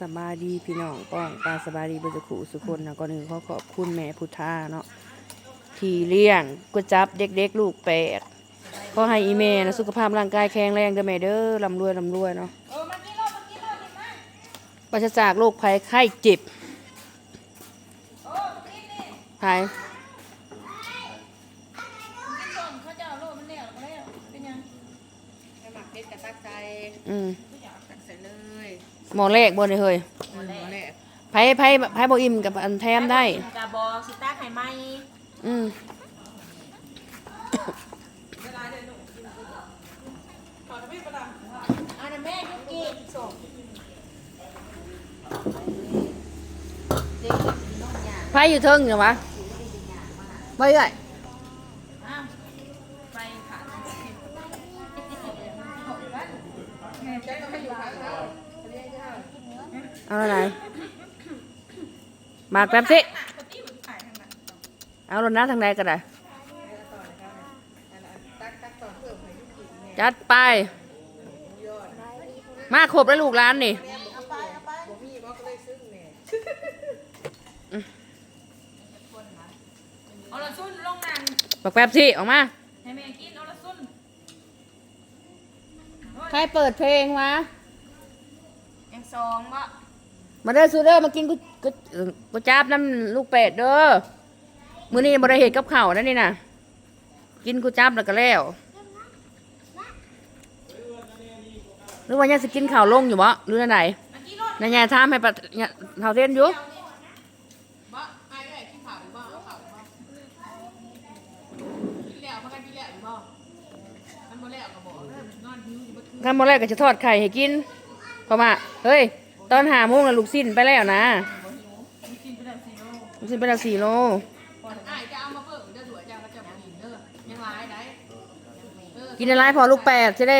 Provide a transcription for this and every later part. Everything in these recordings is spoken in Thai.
สบายดีพี่น้องป้องปลาสบายดีเบญจขุสุคนนะก่อนหนึ่งขอขอบคุณแม่พุทธาเนาะที่เลี้ยงกุจับเด็กๆ ลูกแปดขอให้อีเมนะสุขภาพร่างกายแข็งแรงเด้อแม่เด้อลำรวยลำรวยเนาะปราศจากโรคภัยไข้เจ็บภัยอาโลดมั นแล้วก็แล้วเป็นยังไปหมักเพชรกับตักใจอืมตักใส่เลยหมอแรกบนเลยเฮ้ยหมดแล้วแหละไผ่ไผ่ไผ่บอิ่มกับอันแถมได้ กาบอสิตาไข่ไหมอืมอันนั้นแม่ยุกี้ส่งไผ่อยู่เทิงเหรอวะไม่ใช่ อ้าวไปขาด เอาอะไรมากแป๊บสิเอารถน้าทางใดก็ได้จัดไป มาครบแล้วลูกร้านนี่เอาละซุนลงนั่นบักแป๊บสิออกมา ให้แม่กินเอาละซุน ใครเปิดเพลงวะยังสองบ่มาเด้อซูเด้อมากินกูกูเอิ่มกูจับน้ำลูกเป็ดเด้อมื้อนี้บริเหตุกับข้าวนั่นนี่นะกินกูจับแล้วก็แล้วหรือว่ายังสิกินข้าวลงอยู่บ่หรืออันไหนเมื่อกี้รถนายยายถามให้ปะเนี่ยเท่าเทียนอยู่บ่ มันกันบ่มันบ่แล้วก็บอกเริ่มนอนหิวอยู่บ่คืนกันบ่แรกก็จะทอดไข่ให้กินเพราะว่าเฮ้ย ตอนหาโมงแล้วลูกสิ้นไปแล้วนะมีกินไปแล้วสิโลลูกสิ้นไปแล้วสี่โลไอ้จะเอามาเพิ่มเด้อสวยจังแล้วจะบ่กินเด้อยังหลายได้เออกินอะไรพอลูกแปดจะได้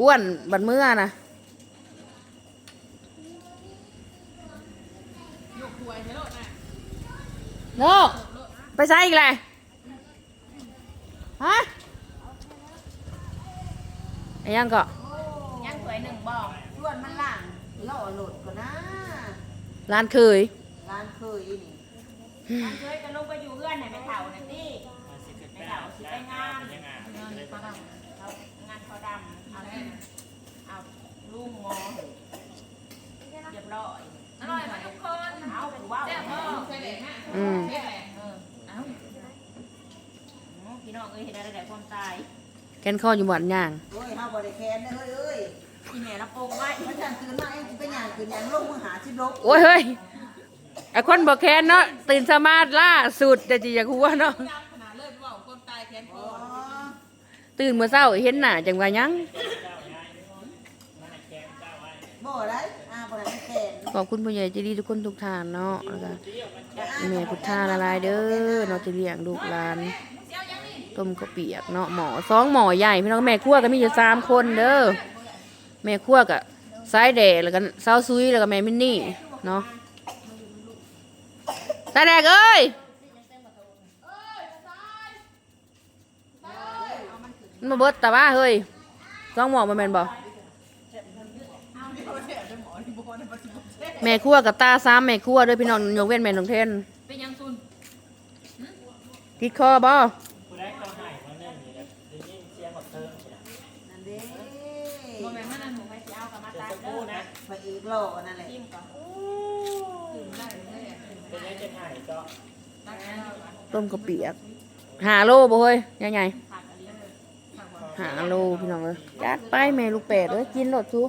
อ้วนบัดเมื่อนะยกถ้วยให้โลดนะโนไปใส่อีกเลยฮะ ไอ้ยังก็ยังสวยหนึ่งบ่ส่วนมันล่างล่อหลุดก่อนนะร้านเคยร้านเคยนี่ยังเคยจะลงไปอยู่เพื่อนไหนไปเถ่าหน่อยสิไปเถ่าสิไปงานเงินเขาดเขางานเขาดำเอาเลยเอาลูกงอเรียบร้อยำอร่อยไหมทุกคนเอาถือว่าแซ่บเอบ่อใส่แหลกฮะอืมใส่แหลกเออเอาพี่น้องเอ้ยเห็นอะไรแต่ความตาย แกนข้ออยู่หวานย่างโอ้ยเฮาบ่ได้แค้นเด้อเฮ้ยเอ้ยพี่แม่รับโปงไว้มันจังตื่นมาเองสิไปหยังขึ้นหยังลงมือหาสิบลกโอ้ยเฮ้ยไอ้คนบอกแคนเนาะตื่นสมาร์ทล่าสุดแต่จีอยากหัวเนาะยำขนาดเลิศว่าคนตายแค้นคอ๋ออตื่นเมื่อเช้าเห็นหน้าจังว่าหยังบ่ได้อ่าบ่ได้แค้นขอบคุณผู้ใหญ่ใจดีทุกคนทุกท่านเนาะแล้วก็แม่พุทธาละลายเด้อเนาะที่เลี้ยงลูกหลาน ต้มข้าวเปียกเนาะหมอสองหมอใหญ่พี่น้องแม่ครัวก็มีอยู่สามคนเด้อแม่ครัวก็สายแดดแล้วก็สาวซุยแล้วก็แม่มินนี่เนาะสายแดกเอ้ยมันมาเบิดแต่ว่าเฮ้ยสองหมอมาแม่นบ่แม่ครัวกับตาซ้ำแม่ครัวเด้อพี่น้องยกเว้นแม่น้องเทนเป็นยังซุนติดคอบ่ นั่นเด้ โมแม่มันนั่นหนูไปเอากับมาตายเด้อนะไปอีกล่อนั่นแหละจิ้มก่อนต้มข้าวเปียกหาโลบ่เฮ้ยยังไงผักอะไรเลยหาโลพี่น้องเลยจัดไปแม่ลูกเป็ดเอ้ยกินโลดทุก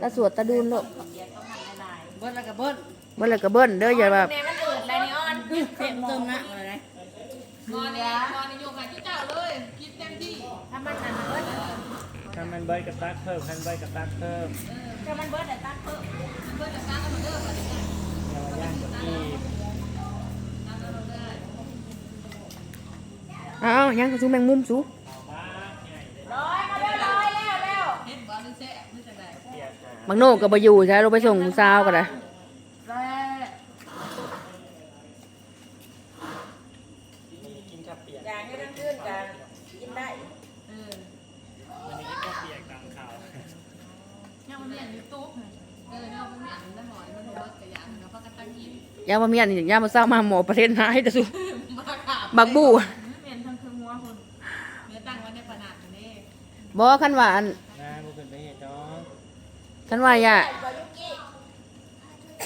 ตาสวดตาดูนโลดเบิ้ลแล้วก็เบิ้ลเมื่อไรก็เบิ้ลเด้ออย่าแบบแม่มันอืดอะไรนี่ออนเต็มเติมนะอะไรนอนนี่นอนนี่โยกให้เจ้าเลยกินเต็มที่ถ้ามันอันเบิร์ ดคันมันเบิดกับตักเพิ่มคันเบิดกับตักเพิ่มถ้ามันเบิร์ดแต่ตั้งเพิ่มเพื่อนจะสร้างกันมาเด้อค่ะอย่ามาย่างกับที่อ้าวยังกระซูแมงมุมสูร้อยมาเร็วร้อยแล้วแล้วเห็นบ่นึกแซ่บนึกจังได๋เปียกหาบางโน่ก็บ่อยู่ใช่เราไปส่งสาวก็ได้ ร้อย กินกับเปียก อย่างนี้นั่นขึ้นกันกินได้ เออ วันนี้ก็เปียกตามข่าว มาเมียนยูทูบเออเนี่ยมาเมียนแล้วหอยมันหัวกระยานแล้วก็กระตัง ยิ้มยามาเมียนยามาเศร้ามาหมอประเทศหายแต่สุมาขาบบักบูเมียนทั้งคือหัวคนเนื้อตั้งไว้ในปนาดนี่บ่คันว่าอันนะบุกขึ้นไปเห็ดดอกคันว่าอย่า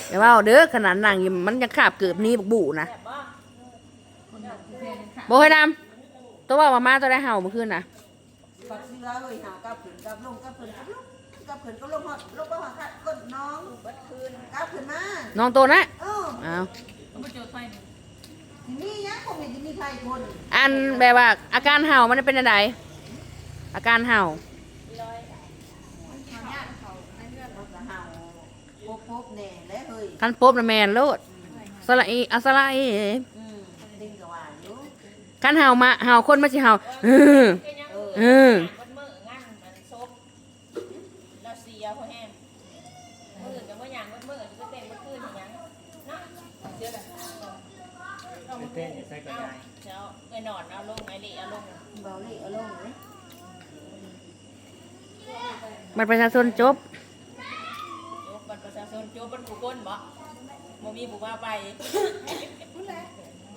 อย่าว่าเอาเด้อขนาดนั่งอยู่มันยังขาบเกือบหนี้บักบูนะคนแบบเพื่อนค่ะบ่ให้นำตัวว่ามามาตัวได้เห่าเมื่อคืนน่ะปัดเสื้อเลยหากับผืนกับลงกับผืนกับลง กับผืนก็ลงหอดลงไปหอดขัดก้นน้องบัดคืนกับผืนมาน้องโตนะเอออ้าวต้องไปเจอไฟหนึ่งทีนี้ยังคงมีที่มีใครคนอันแบบว่า อาการเห่ามันเป็นอะไรอาการเห่าเขาจะเห่าพบพบแน่และเฮ้ยคันปุ๊บน่ะแม่นโลดสละอีอัสละอีอืมดิ้งกับว่าอยู่คันเห่ามาเห่าคนมาสิเห่าเออเออ เออ มันมืองานมันซบเราเสียเพราะแห้งมือกับมือหยางมือมือจะเต้นมือคืนอย่างเนาะเชื่อแบบ ไป เต้นอยู่ใส่กระยายเช้าไอ้นอนเอาลงไอ้นี่เอาลงเบาเลยเอาลงเลยมันประชาชนจบโยบัตรประชาชนโยบัตรผู้คนบ่บ่มีผู้ว่าไป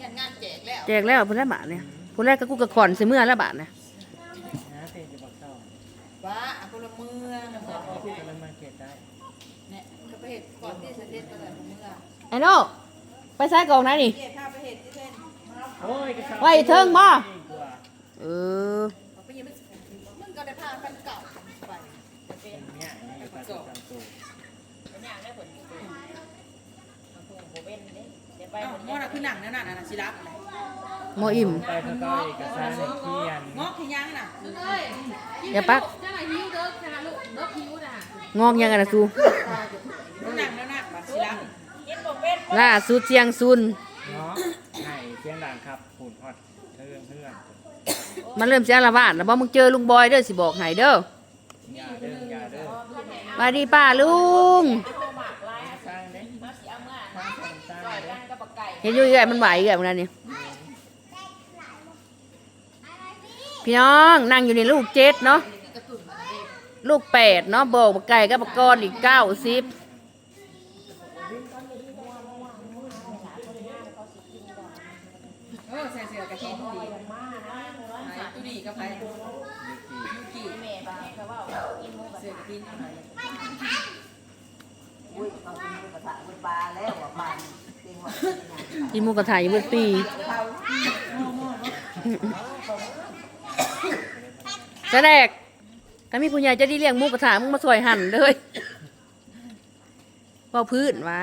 ยันงานแจกแล้วแจกแล้วพุ่นละบาทเนี่ยพุ่นแรกก็กูกระขอนใส่เมื่อละบาทเนี่ยนะเต้นอยู่บักเต้าว้าคนละมือพูดกันแล้วมาเก็บได้เนี่ยก็ไปเห็ดก่อนที่จะเทศตลาดมือไอ้โน่ไปใส่กล่องไหนนี่เดี๋ยวถ้า ไปเห็ดที่เส้นโอ้ยกระชับไว้เทิงบ่ดีกว่าเออไปยังไม่มึงก็ได้พาแฟนเก่าไปเป็นเนี่ยนี่อยู่ตามตัวตามตัวเป็นอย่างได้ผลมันถูกโบเว้นนี่เดี๋ยวไปอ้าวผลงอน่ะคือหนังนั่นน่ะน่ะสิรับอะไรโมอิ่มไปเขาก็เอกสารในเขียนงอกขี้ยังน่ะเอ้ยอย่าปักจ้าหน่ะหิวเด้อจ้าหน่ะลูกเด้อหิวน่ะงอกยังกันนะซูดูหนังนั่นน่ะบัดสิรับกินโบเป็นล่าสุดเจียงซุน เนาะไหนเสียงดังครับหุ่นฮอดเทื่องเทื่อง มันเริ่มเสียละบาดแล้วบ่มึงเจอลุงบอยเด้อสิบอกให้เด้ออย่าด้ออย่าเด้อสวัสดีป้าลุงเหมากยสร้างเด้มาสิเอาเมื่อสร้างสร้างสร้างต่อยเด้กันไก่เอื่อีกมันไหวอีกแบบนั้นนี่พี่น้องนั่งอยู่ในลูกเจ็ดเนาะลูกแปดเนาะบกบักไก่กับบักกอนอีกเก้าสิบ เออใส่เสื้อกะทิดี ไหนตู้ดีก็ไปยูกิแม่บ้านเขาว่ากินหมูกระเสื้อกะทิไหนอุ้ยเขาเป็นกระถางเป็นปลาแล้วว่าปลาเต็มหันกินหมูกระทะอยู่บุกปีเขาจะแดกถ้ามีผู้ใหญ่จะได้เลี้ยงหมูกระทะมึงมาสวยหั่นเลยว่าพื้นวะ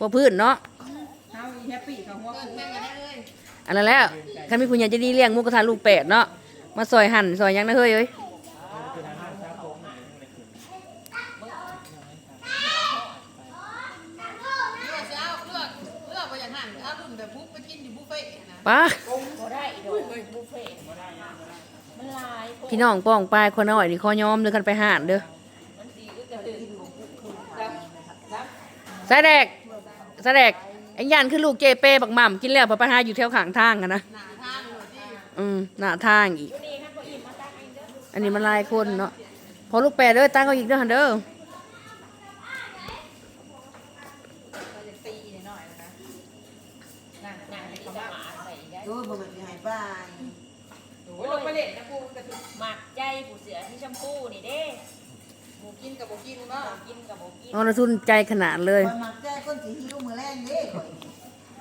ว่าพื้นเนาะเฮาแฮปปี้กับหัวกูแม่กันได้เลย อันนั้นแล้วถ้ามีผู้ใหญ่จะด้เลี้ยงหมูกระทะลูกแปดเนาะมาสวยหั่นสวยหยังนะเฮ้ยเอ้ยคือทางน่าเลยขึ้นเลือกเช้าเลือกเลือกไปอย่างนั้นเอารุ่นแบบบุฟไปกินอยู่บุฟเฟ่นะป้าพี่น้องป้องปลายคนน้อยนี่ขอยอมเด้อกันไปห่านเด้อมันดีก็จะตื่นแสดกแสดก ไอ้ยันคือลูกเจเป้บักหม่ำกินแล้วพอไปหาอยู่แถวข้างทางกันนะหนาทางอืมหน้าทางอีก อันนี้มันลายคนเนาะพอลูกแปดเด้อตั้งเอาอีกเด้อหันเด้อเราจะตีหน่อยนะนั่นหนันั่งนที่เขาจะว่าหมาใส่ได้โดยบ้างโอ้ยลงไปเล่นนะกูกระตุ้นหมักใจผู้เสือที่ชมพูนี่เด้ หมูกินกับหมูกินก็กินกับบ่กินนอนทุนใจขนาดเลยคอยมักแจ้ก้นสีหิวมือแรงเด้ข่อย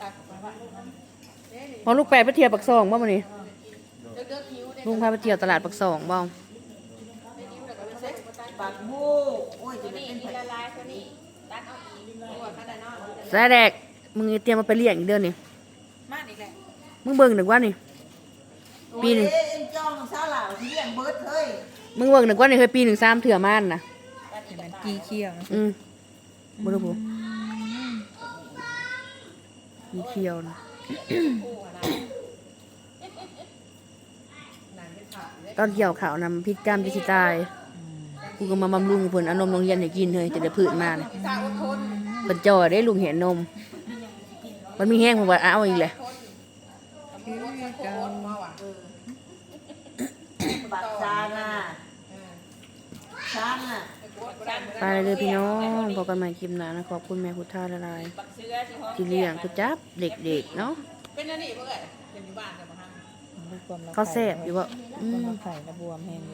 ตัดไปว่าพอลูกแปดไปเที่ยวปักซองบ่มื้อนี้เด็กๆหิวเด็กลุงพาไปเที่ยวตลาดปักซองบ่หิวแล้วก็ไปเซ็กปากบูโอ้ยตัจะวเป็นนี้เป็นมีไผ ละลายตัวนี้ตัดเอาอีกตัวข้าได้นอนแสดกมึงเตรียมมาไปเลี้ยงอีกเด้อนี่มาอีกแล้วมึงเบิ่งหนึ่งว่านี่ ปีหนึ่ง โอ้ยเอ็นจ้องสาวเหล่าที่เลี้ยงเบิดเฮ้ยมึงเบิ่งหนึ่งว่านี่เคยปีหนึ่งสามเถื่อม่านนะ ตัดอีกกับกีเคียวอืมบ่รู้บ่มีเขียวนะคู่อะไรตอนเกี่ยวข่าวนำพิษกรรมจะสิตาย กูก็มาบำรุงเพิ่นเอานมโรงเรียนให้กินเฮ้ยจะได้พืชมานี่สาวอดทนเพิ่นจ่อได้ลุงเห็นนม มันมีแห้งผมว่าเอาอีกแหละคือกันมาว่ะบักชาน่ะชาน่ะ ไปกดไปไปเลยพี่น้องพบกันใหม่คลิปหน้านะขอบคุณแม่พุทธาละลายบักเสือสิฮอที่เลี้ยงกุจับเด็กๆเนาะเป็นอันนี้เพื่อนเป็นอยู่บ้านกันปะฮะเขาแซ่บอยู่ว่าอืม ไข่ระบวมแห้งอยู่